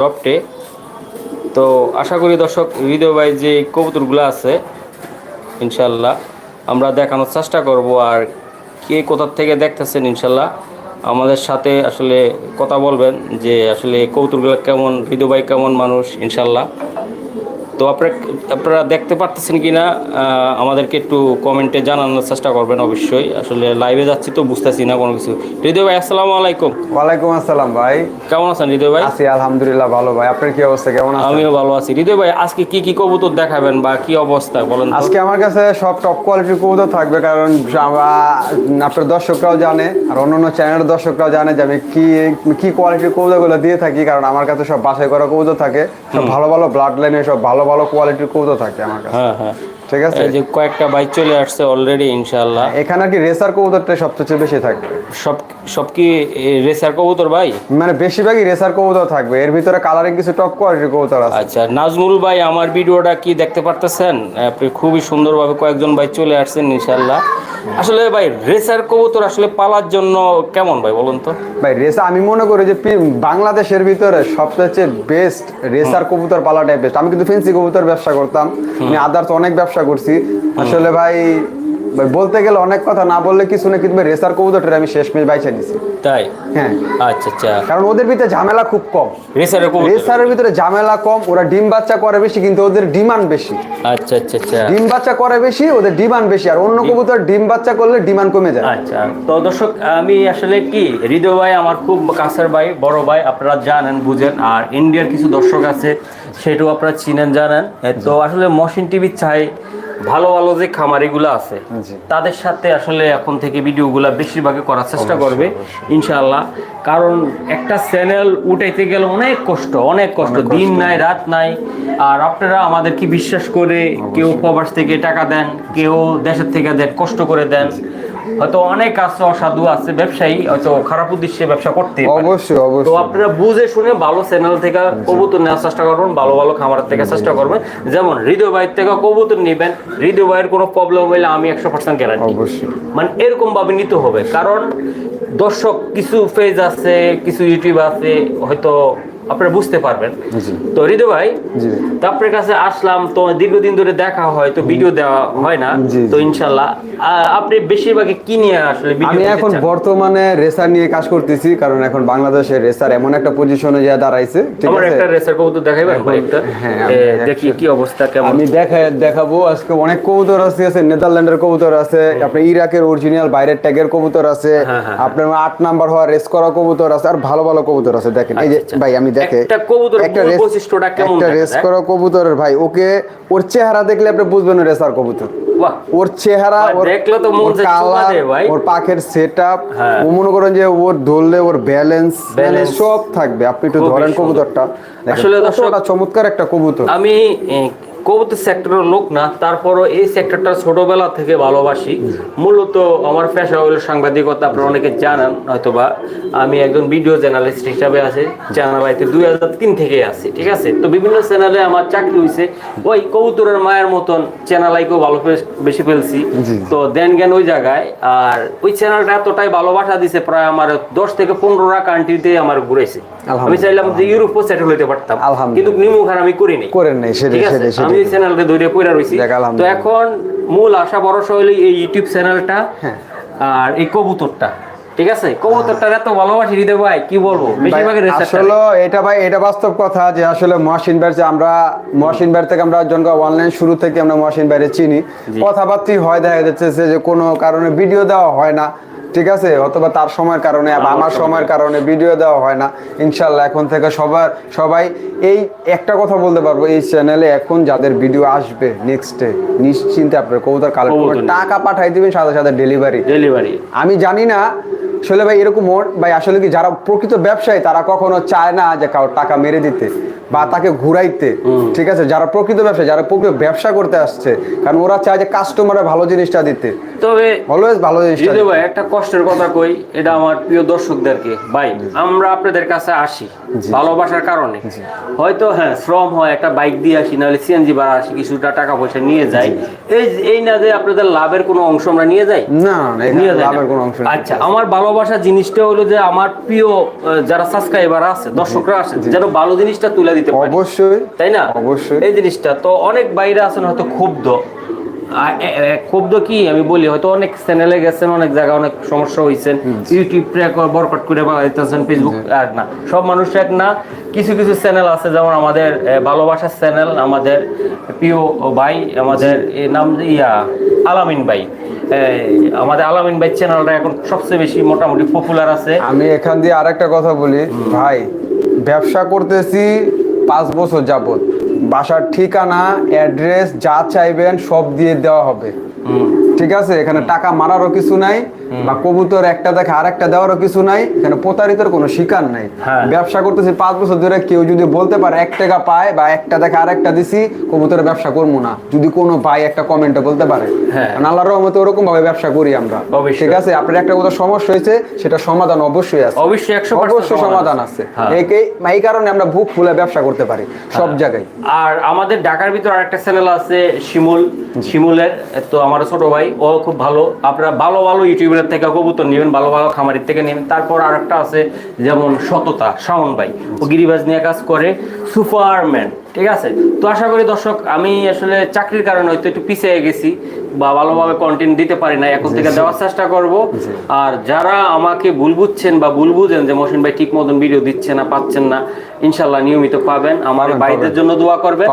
ড্রপটে তো আশা করি দর্শক, হৃদয় ভাই যে কবুতরগুলো আছে, ইনশাল্লাহ আমরা দেখানোর চেষ্টা করব আর কে কোথার থেকে দেখতেছেন ইনশাল্লাহ। আমাদের সাথে আসলে কথা বলবেন যে আসলে কবুতরগুলো কেমন, হৃদয় ভাই কেমন মানুষ, ইনশাল্লাহ। তো আপনারা আপনারা দেখতে পারতেছেন কি না আমাদেরকে একটু কমেন্টে জানানোর চেষ্টা করবেন অবশ্যই। আসলে লাইভে যাচ্ছি তো বুঝতেছি না কোনো কিছু। হৃদয় ভাই আসসালামু আলাইকুম। ওয়ালাইকুম আসসালাম ভাই। কেমন আছেন হৃদয় ভাই? আছি আলহামদুলিল্লাহ ভালো ভাই। আপনার কি অবস্থা? কেমন আছেন? আমিও ভালো আছি। হৃদয় ভাই আজকে কি কি কবুতর দেখাবেন বা কি অবস্থা বলেন আজকে আমার কাছে সব টপ কোয়ালিটির কবুতর থাকবে কারণ আপনার দর্শকরাও জানে আর অন্যান্য চ্যানেলের দর্শকরাও জানে যে আমি কি কি কোয়ালিটির কবুতরগুলো দিয়ে থাকি কারণ আমার কাছে সব বাছাই করা কবুতর থাকে। সব ভালো ভালো ব্লাড লাইনে সব ভালো ভালো কোয়ালিটির কৌতো থাকে আমার কাছে। হ্যাঁ হ্যাঁ। ঠিক আছে? এই যে কয়েকটা বাইক চলে আসছে অলরেডি ইনশাআল্লাহ। এখানে আর কি রেসার কবুতরটা সবচেয়ে বেশি থাকবে। সব সব কি রেসার কবুতর ভাই? মানে বেশিরভাগই রেসার কবুতর থাকবে। এর ভিতরে কালারিং কিছু টপ কোয়ালিটির কবুতর আছে। আচ্ছা নাজমুল ভাই আমার ভিডিওটা কি দেখতে পারতেছেন? আপনি খুবই সুন্দরভাবে কয়েকজন ভাই চলে আসছেন ইনশাআল্লাহ। আসলে ভাই রেসার কবুতর আসলে পালার জন্য কেমন ভাই বলুন তো? ভাই রেসা আমি মনে করি যে বাংলাদেশের ভিতরে সবচেয়ে বেস্ট রেসার কবুতর পালাটাই বেস্ট আমি কিন্তু ফেন্সি কবুতর ব্যবসা করতাম আমি আদার্স অনেক ব্যবসা করছি। আসলে ভাই ভাই বলতে গেলে অনেক কথা না বললে কিছু না কিন্তু রেসার কবুতরটা আমি শেষ মেশ বাইছে নিছি তাই? হ্যাঁ। আচ্ছা আচ্ছা। কারণ ওদের ভিতরে ঝামেলা খুব কম। রেসারের ভিতরে ঝামেলা কম ওরা ডিম বাচ্চা করে বেশি কিন্তু ওদের ডিমান্ড বেশি। আচ্ছা আচ্ছা আচ্ছা। ডিম বাচ্চা করে বেশি ওদের ডিমান্ড বেশি আর অন্য কবুতর ডিম বাচ্চা করলে ডিমান্ড কমে যায়। আচ্ছা তো দর্শক আমি আসলে কি হৃদয় ভাই আমার খুব কাছের ভাই বড় ভাই আপনারা জানেন বুঝেন আর ইন্ডিয়ার কিছু দর্শক আছে সেটাও আপনারা চিনেন জানেন। তো আসলে মশিন টিভি চাই ভালো ভালো যে খামারিগুলো আছে তাদের সাথে আসলে এখন থেকে ভিডিওগুলো বেশিরভাগই করার চেষ্টা করবে ইনশাআল্লাহ। কারণ একটা চ্যানেল উঠাইতে গেলে অনেক কষ্ট অনেক কষ্ট। দিন নাই রাত নাই। আর আপনারা আমাদেরকে বিশ্বাস করে কেউ প্রবাস থেকে টাকা দেন কেউ দেশের থেকে দেন কষ্ট করে দেন। হয়তো অনেক আছে অসাধু আছে ব্যবসায়ী হয়তো খারাপ উদ্দেশ্যে ব্যবসা করতে পারে। অবশ্যই তো অবশ্যই আপনারা বুঝে শুনে ভালো চ্যানেল থেকে কবুতর নেওয়ার চেষ্টা করবেন ভালো ভালো খামারের থেকে চেষ্টা করবেন। যেমন হৃদয় ভাইয়ের থেকে কবুতর নেবেন হৃদয় ভাইয়ের কোনো প্রবলেম হইলে আমি একশো পার্সেন্ট গ্যারান্টি অবশ্যই। মানে এরকম ভাবে নিতে হবে কারণ দর্শক কিছু পেজ আছে কিছু ইউটিউব আছে হয়তো আপনারা বুঝতে পারবেন। তো হৃদয় ভাই তো আপনার কাছে আসলাম তো দীর্ঘদিন ধরে দেখা হয় তো ভিডিও দেওয়া হয় না। তো ইনশাল্লাহ আপনি বেশিরভাগই কি নিয়ে আসলে আমি এখন বর্তমানে রেসার নিয়ে কাজ করতেছি কারণ এখন বাংলাদেশে রেসার এমন একটা পজিশনে যা দাঁড়াইছে ঠিক আমার আছে? একটা রেসার কবুতর দেখাইবেন হ্যাঁ, আমি দেখি কি অবস্থা কেমন? আমি দেখাই দেখাবো আজকে অনেক কবুতর আছে আছে নেদারল্যান্ডের কবুতর আছে আপনার ইরাকের অরিজিনাল বাইরের ট্যাগের কবুতর আছে হ্যাঁ, হ্যাঁ, আপনার আট নাম্বার হওয়া রেস করা কবুতর আছে আর ভালো ভালো কবুতর আছে দেখেন এই যে আচ্ছা, ভাই আমি দেখে একটা রেস- বৈশিষ্ট্যটা কেমন একটা রেস করা কবুতরের ভাই ওকে ওর চেহারা দেখলে আপনি বুঝবেন রেসার কবুতর। ওর চেহারা ওর দেখলে তো মন ওর পাখের সেট আপ হ্যাঁ। ও মনে করেন যে ওর ধরলে ওর ব্যালেন্স ব্যালেন্স সব থাকবে। আপনি একটু ধরেন কবুতরটা। আসলে চমৎকার একটা কবুতর। আমি কবুতর সেক্টরের লোক না তারপরও এই সেক্টরটা ছোটবেলা থেকে ভালোবাসি। মূলত আমার পেশা হলো সাংবাদিকতা আপনারা অনেকে জানেন হয়তোবা আমি একজন ভিডিও জার্নালিস্ট হিসাবে আছে চ্যানেল আইতে দুই হাজার তিন থেকে আছি ঠিক আছে? তো বিভিন্ন চ্যানেলে আমার চাকরি হয়েছে ওই কবুতরের মায়ের মতন চ্যানেল আইকেও ভালো বেশি ফেলছি। তো দেন জ্ঞান ওই জায়গায় আর ওই চ্যানেলটা এতটাই ভালোবাসা দিছে প্রায় আমার দশ থেকে পনেরোটা কান্ট্রিতে আমার ঘুরেছে। আমি চাইলাম যে ইউরোপও সেটেল হইতে পারতাম। কিন্তু নিমুখার আমি করিনি। করেন নাই সেটাই ঠিক আছে? সেটাই। আমি এই চ্যানেলকে ধরে পড়ে রইছি। তো এখন মূল আশা ভরসা হইল এই ইউটিউব চ্যানেলটা। আর এই কবুতরটা। ঠিক আছে? কবুতরটা এত ভালোবাসি হৃদয় ভাই কি বলব? বেশিরভাগই রেসার আসলে এটা ভাই এটা বাস্তব কথা যে আসলে মহাসিন ভাই যে আমরা মহাসিন ভাই থেকে আমরা অনলাইন শুরু থেকে আমরা মহাসিন বাইরে চিনি। কথাবার্তি হয় দেখা যাচ্ছে যে কোনো কারণে ভিডিও দেওয়া হয় না। ঠিক আছে? অথবা তার সময়ের কারণে বা আমার সময়ের কারণে ভিডিও দেওয়া হয় না। ইনশাল্লাহ এখন থেকে সবার সবাই এই একটা কথা বলতে পারব এই চ্যানেলে এখন যাদের ভিডিও আসবে নেক্সটে নিশ্চিন্তে আপনার কবুতর কালেক্ট করবেন। টাকা পাঠাই দিবেন সাথে সাথে ডেলিভারি ডেলিভারি আমি জানি না আসলে ভাই এরকম ভাই আসলে কি যারা প্রকৃত ব্যবসায়ী তারা কখনো চায় না যে কারোর টাকা মেরে দিতে। বা তাকে ঘুরাইতে ঠিক আছে? যারা প্রকৃত ব্যবসা যারা প্রকৃত ব্যবসা করতে আসছে কারণ ওরা চায় যে কাস্টমারের ভালো জিনিসটা দিতে। তবে অলওয়েজ ভালো জিনিসটা দিতে। ভাই একটা কষ্টের কথা কই এটা আমার প্রিয় দর্শকদেরকে। ভাই আমরা আপনাদের কাছে আসি ভালোবাসার কারণে। হয়তো হ্যাঁ শ্রম হয় একটা বাইক দিয়ে আসি নাহলে সিএনজি ভাড়া আসি কিছুটা টাকা পয়সা নিয়ে যাই। এই এই না যে আপনাদের লাভের কোনো অংশ আমরা নিয়ে যাই? না নিয়ে না। লাভের কোনো অংশ আচ্ছা আমার ভালোবাসা জিনিসটা হলো যে আমার প্রিয় যারা সাবস্ক্রাইবার আছে দর্শকরা আছে যেন ভালো জিনিসটা তুলে দিতে পারে। অবশ্যই। তাই না? অবশ্যই। এই জিনিসটা। তো অনেক বাইরে আছেন হয়তো ক্ষুব্ধ। ক্ষুব্ধ কি? আমি বলি হয়তো অনেক চ্যানেলে গেছেন অনেক জায়গায় অনেক সমস্যা হয়েছেন ইউটিউব বরকট করে বাড়াইতেছেন ফেসবুক আর না। সব মানুষ এক না। কিছু কিছু চ্যানেল আছে যেমন আমাদের ভালোবাসার চ্যানেল আমাদের প্রিয় ভাই আমাদের নাম ইয়া আলামিন ভাই। আমাদের আলামিন ভাই চ্যানেলটা এখন সবচেয়ে বেশি মোটামুটি পপুলার আছে। আমি এখান দিয়ে আরেকটা কথা বলি। ভাই ব্যবসা করতেছি পাঁচ বছর যাবত বাসার ঠিকানা অ্যাড্রেস যা চাইবেন সব দিয়ে দেওয়া হবে। ঠিক আছে? এখানে টাকা মারারও কিছু নাই বা কবুতর একটা দেখে আরেকটা দেওয়ারও কিছু নাই। এখানে প্রতারিতর কোনো শিকার নাই। হ্যাঁ। ব্যবসা করতেছি পাঁচ বছর ধরে কেউ যদি বলতে পারে এক টাকা পায় বা একটা দেখে আরেকটা দিছি কবুতরের ব্যবসা করব না। যদি কোনো ভাই একটা কমেন্টে বলতে পারে। হ্যাঁ। কারণ রহমতে ওরকম ভাবে ব্যবসা করি আমরা। ঠিক আছে? আপনার একটা কোথাও সমস্যা হয়েছে সেটা সমাধান অবশ্যই আছে। অবশ্যই একশো অবশ্যই সমাধান আছে। হ্যাঁ। এই- এই কারণে আমরা বুক ফুলে ব্যবসা করতে পারি সব জায়গায়। আর আমাদের ঢাকার ভিতর আরেকটা চ্যানেল আছে শিমুল শিমুলের তো আমার ছোট ভাই ও খুব ভালো। আপনারা ভালো ভালো ইউটিউবের থেকে কবুতর নেবেন ভালো ভালো খামারের থেকে নেবেন। তারপর আরেকটা আছে যেমন সততা শাওন ভাই। ও গিরিবাজ নিয়ে কাজ করে সুপারম্যান ঠিক আছে? তো আশা করি দর্শক আমি আসলে চাকরির কারণে হয়তো একটু পিছিয়ে গেছি। বা ভালোভাবে কন্টেন্ট দিতে পারি না এখন থেকে দেওয়ার চেষ্টা করব। আর যারা আমাকে ভুল বুঝছেন বা ভুল বুঝেন যে মহসিন ভাই ঠিক মতন ভিডিও দিচ্ছে না পাচ্ছেন না ইনশাল্লাহ নিয়মিত পাবেন। আমার ভাইদের জন্য দোয়া করবেন।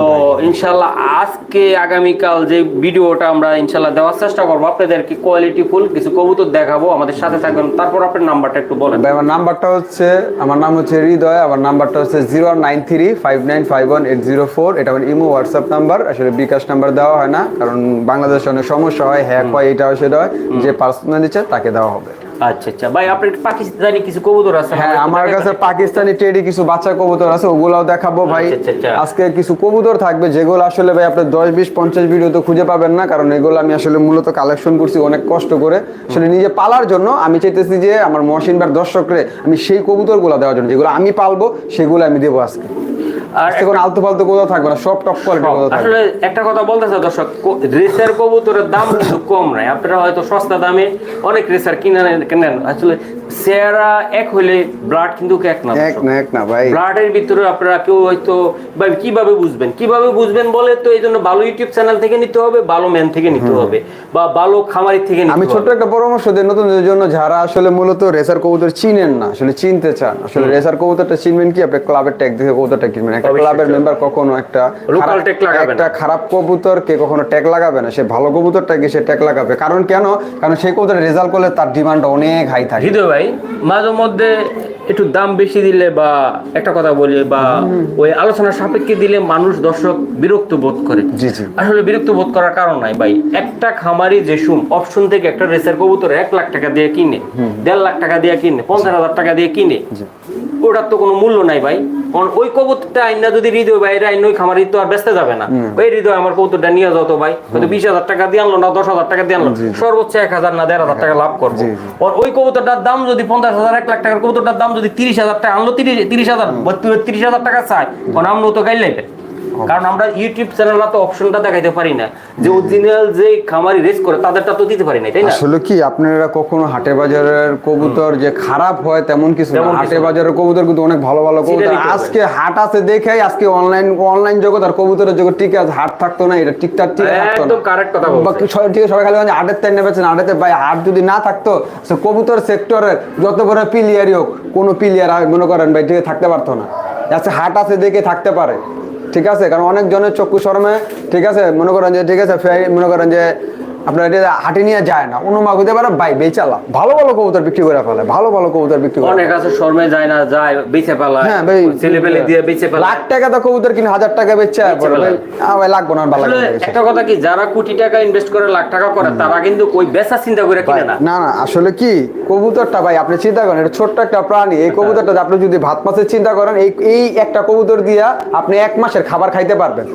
তো ইনশাল্লাহ আজকে আগামীকাল যে ভিডিওটা আমরা ইনশাল্লাহ দেওয়ার চেষ্টা করব আপনাদেরকে কোয়ালিটি ফুল কিছু কবুতর দেখাবো আমাদের সাথে থাকবেন। তারপর আপনার নাম্বারটা একটু বলেন। ভাই, আমার নাম্বারটা হচ্ছে আমার নাম হচ্ছে হৃদয় আমার নাম্বারটা হচ্ছে zero nine three five nine five one eight zero four এটা আমার ইমো হোয়াটসঅ্যাপ নাম্বার আসলে বিকাশ নাম্বার দেওয়া হয় না কারণ বাংলাদেশে অনেক সমস্যা হয় হ্যাক হয় এটা হয় সেটা হয় যে পার্সোনাল দিচ্ছে তাকে দেওয়া হবে। আচ্ছা আচ্ছা। ভাই আপনার পাকিস্তানি কিছু কবুতর আছে? হ্যাঁ আমার কাছে পাকিস্তানি টেডি কিছু বাচ্চা কবুতর আছে ওগুলাও দেখাবো ভাই। আচ্ছা। আজকে কিছু কবুতর থাকবে যেগুলো আসলে ভাই আপনার দশ বিশ পঞ্চাশ ভিডিও তো খুঁজে পাবেন না কারণ এগুলো আমি আসলে মূলত কালেকশন করছি অনেক কষ্ট করে। আসলে নিজে পালার জন্য আমি চাইতেছি যে আমার মহসিনবার দর্শকরে আমি সেই কবুতরগুলো দেওয়ার জন্য যেগুলো আমি পালবো সেগুলো আমি দেবো আজকে। আর আলতু ফালতু কোথাও থাকবে না সব টপ কোয়ালিটি কোথাও থাকবে। আসলে একটা কথা বলতেছে দর্শক রেসার কবুতরের দাম কিন্তু কম নাই। আপনারা হয়তো সস্তা দামে অনেক রেসার কিনে কেনেন আসলে চেহারা এক হইলে ব্লাড কিন্তু এক না এক না এক না ভাই। ব্লাডের ভিতরে আপনারা কেউ হয়তো ভাই কীভাবে বুঝবেন? কীভাবে বুঝবেন বলে তো এই জন্য ভালো ইউটিউব চ্যানেল থেকে নিতে হবে ভালো ম্যান থেকে নিতে হবে বা ভালো খামারি থেকে নিতে আমি ছোট্ট একটা পরামর্শ দিই নতুনদের জন্য যারা আসলে মূলত রেসার কবুতর চিনেন না আসলে চিনতে চান আসলে রেসার কবুতরটা চিনবেন কি? আপনি ক্লাবের ট্যাগ দেখে কবুতরটা কিনবেন। একটা ক্লাবের মেম্বার কখনো একটা খারাপ- লাগাবে একটা খারাপ কবুতর কে কখনো ট্যাগ লাগাবে না সে ভালো কবুতরটাকে সে ট্যাগ লাগাবে। কারণ কেন? কারণ সেই কবুতরের রেজাল্ট করলে তার ডিমান্ড অনেক হাই থাকে। হৃদয় ভাই মাঝে মধ্যে একটু দাম বেশি দিলে বা একটা কথা বলি বা ওই সাপেক্ষে দিলে মানুষ দর্শক বিরক্ত বোধ করে। আসলে বিরক্ত বোধ করার কারণ নাই ভাই। একটা খামারি যে সুম অপশন থেকে একটা রেসের কবুতর এক লাখ টাকা দিয়ে কিনে দেড় লাখ টাকা দিয়ে কিনে পঞ্চাশ হাজার টাকা দিয়ে কিনে। ওটার তো কোনো মূল্য নাই ভাই। ওই কবুতরটা আইনা যদি হৃদয় ভাই আইন ওই খামারি তো আর বেচতে যাবে না। ওই হৃদয় আমার কবুতরটা নিয়ে যাও তো ভাই। হয়তো বিশ হাজার টাকা দিয়ে আনলো না দশ হাজার টাকা দিয়ে আনলো। সর্বোচ্চ এক হাজার না দেড় হাজার টাকা লাভ করবে। ওর ওই কবুতরটার দাম যদি পঞ্চাশ হাজার এক লাখ টাকার কবুতরটার দাম যদি তিরিশ হাজার টাকা আনলো তিরিশ তিরিশ হাজার তিরিশ হাজার টাকা চাই কারণ আমরাও তো গাইল কারণ আমরা ইউটিউব চ্যানেল তো অপশনটা দেখাইতে পারি না। যে অরিজিনাল যে খামারি রেস করে তাদেরটা তো দিতে পারি না তাই না? আসলে কি আপনারা কখনো হাটে বাজারের কবুতর যে খারাপ হয় তেমন কিছু না। হাটে বাজারের কবুতর কিন্তু অনেক ভালো ভালো কবুতর। আজকে হাট আছে দেখেই আজকে অনলাইন অনলাইন জগৎ আর কবুতরের জগৎ ঠিক আছে হাট থাকতো না এটা ঠিকঠাক ঠিক থাকতো একদম correct কথা বলছে। বাকি সবাই ঠিক সবাই খালি বলে, হাটের তাই নেবেছেন হাটেতে ভাই হাট যদি না থাকতো সে কবুতর সেক্টরের যত বড় পিলিয়ারই হোক কোনো পিলিয়ার মনে করেন ভাই ঠিক থাকতে পারতো না। আচ্ছা হাট আছে দেখে থাকতে পারে। ঠিক আছে? কারণ অনেক জনের চক্ষু শরমে ঠিক আছে? মনে করেন যে, ঠিক আছে ফে- মনে করেন যে আপনার এটা হাটে নিয়ে যায় না অন্য মা হতে পারে ভাই বেচালা। ভালো ভালো কবুতর বিক্রি করে ফেলে ভালো ভালো কবুতর বিক্রি করে অনেক আছে শর্মে যায় না যায় বেঁচে ফেলা হ্যাঁ ভাই ছেলে পেলে দিয়ে বেঁচে পালা। লাখ টাকা তো কবুতর কিনে হাজার টাকা বেচে পরে ফেলে। ভাই ভাই লাগবো না ভালো। একটা কথা কি যারা কোটি টাকা ইনভেস্ট করে লাখ টাকা করে তারা কিন্তু ওই বেচা চিন্তা করে কিনে না। না না আসলে কি কবুতরটা ভাই আপনি চিন্তা করেন এটা ছোট্ট একটা প্রাণী এই কবুতরটা আপনি যদি ভাত মাছের চিন্তা করেন এই এই একটা কবুতর দিয়া আপনি এক মাসের খাবার খাইতে পারবেন।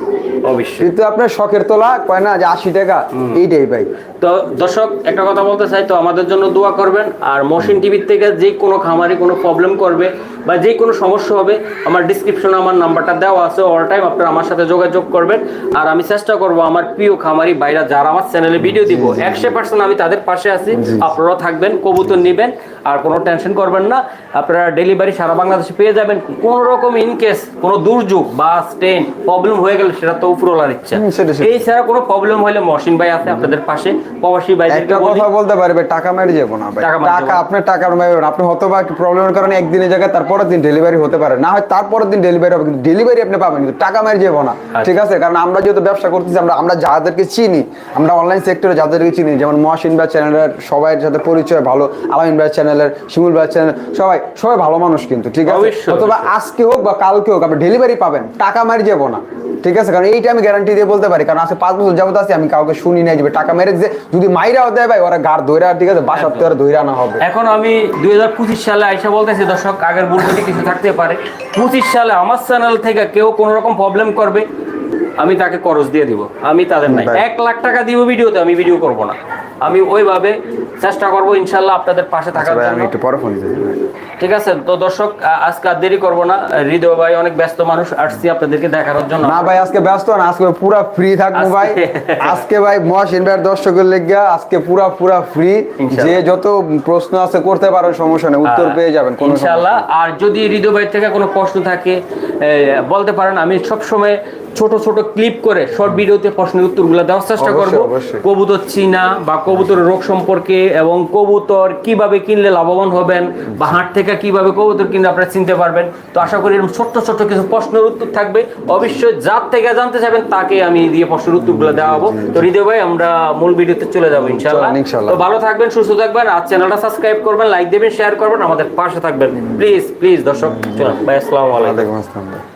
অবশ্যই। কিন্তু আপনার শখের তোলা কয় না যে আশি টাকা এইটাই ভাই। তো দর্শক একটা কথা বলতে চাই তো আমাদের জন্য দোয়া করবেন। আর মশিন টিভির থেকে যে কোনো খামারে কোনো প্রবলেম করবে বা যে কোনো সমস্যা হবে আমার ডিসক্রিপশনে আমার নাম্বারটা দেওয়া আছে অল টাইম আপনারা আমার সাথে যোগাযোগ করবেন। আর আমি চেষ্টা করব আমার প্রিয় খামারি বাইরা যারা আমার চ্যানেলে ভিডিও দিব একশো পার্সেন্ট আমি তাদের পাশে আছি আপনারাও থাকবেন কবুতর নেবেন। আর কোনো টেনশন করবেন না। আপনারা ডেলিভারি সারা বাংলাদেশে পেয়ে যাবেন। কোনো রকম ইন কেস কোনো দুর্যোগ বাস ট্রেন প্রবলেম হয়ে গেলে সেটা তো উপরওয়ালার ইচ্ছা সেটা। এই ছাড়া কোনো প্রবলেম হলে মহসিন ভাই আছে আপনাদের পাশে। প্রবাসী ভাইদেরকে একটা কথা বলতে পারবে টাকা মেরে যাব না ভাই। টাকা মেরে। আপনার টাকা মেরবেন আপনি হয়তো বা প্রবলেমের কারণে একদিনের জায়গায় তারপরের দিন ডেলিভারি হতে পারে। না হয় তারপরের দিন ডেলিভারি হবে কিন্তু ডেলিভারি আপনি পাবেন কিন্তু টাকা মেরে যাব না। ঠিক আছে? কারণ আমরা যেহেতু ব্যবসা করতেছি আমরা আমরা যাদেরকে চিনি আমরা অনলাইন সেক্টরে যাদেরকে চিনি যেমন মহাসিন ভাই চ্যানেলের সবাই সাথে পরিচয় ভালো আলামিন ভাই চ্যানেলের শিমুল ভাই চ্যানেল সবাই সবাই ভালো মানুষ কিন্তু ঠিক আছে? অথবা আজকে হোক বা কালকে হোক আপনি ডেলিভারি পাবেন টাকা মেরে যাব না ঠিক আছে? কারণ এইটা আমি গ্যারান্টি দিয়ে বলতে পারি কারণ আজকে পাঁচ বছর যাবত আছে আমি কাউকে শুনি নাই যাবে টাকা মেরে যে যদি মাইরাও দেয় ভাই ওরা গাড় ধৈরা ঠিক আছে? বাসার তো ওরা ধৈরা আনা হবে। এখন আমি দুই হাজার পঁচিশ সালে আইসা বলতেছি দর্শক আগের বুলবুলি কিছু থাকতে পারে। পঁচিশ সালে আমার চ্যানেল থেকে কেউ কোনো রকম প্রবলেম করবে? আমি তাকে খরচ দিয়ে দিব। আমি তাদের নাই। এক লাখ টাকা দিব ভিডিওতে আমি ভিডিও করব না। আমি ওইভাবে চেষ্টা করব ইনশাল্লাহ আপনাদের পাশে থাকার ভাই, আমি জন্য একটু পরে ফোন দিতে ঠিক আছে তো দর্শক আজকে আর দেরি করব না। হৃদয় ভাই অনেক ব্যস্ত মানুষ আসছি আপনাদেরকে দেখানোর জন্য। না ভাই আজকে ব্যস্ত না আজকে পুরা ফ্রি থাকব ভাই। আজকে- ভাই মহাস ইনভার দর্শকের লেগা আজকে পুরা পুরা ফ্রি যে যত প্রশ্ন আছে করতে পারো সমস্যা নেই উত্তর পেয়ে যাবেন কোনো ইনশাআল্লাহ আর যদি হৃদয় ভাই থেকে কোনো প্রশ্ন থাকে বলতে পারেন আমি সবসময় ছোট ছোট ক্লিপ করে শর্ট ভিডিওতে প্রশ্নের উত্তরগুলো দেওয়ার চেষ্টা করব। কবুতর চিনা বা কবুতরের রোগ সম্পর্কে এবং কবুতর কীভাবে কিনলে লাভবান হবেন বা হাট থেকে কীভাবে কবুতর কিনলে আপনারা চিনতে পারবেন। তো আশা করি এরকম ছোট্ট ছোট্ট কিছু প্রশ্নের উত্তর থাকবে। অবশ্যই যার থেকে জানতে চাইবেন তাকে আমি দিয়ে প্রশ্নের উত্তরগুলো দেওয়া হব তো হৃদয় ভাই আমরা মূল ভিডিওতে চলে যাব ইনশাল্লাহ তো ভালো থাকবেন সুস্থ থাকবেন আর চ্যানেলটা সাবস্ক্রাইব করবেন লাইক দেবেন শেয়ার করবেন আমাদের পাশে থাকবেন। প্লিজ প্লিজ দর্শক ভাই আসসালামু আলাইকুম। আসসালাম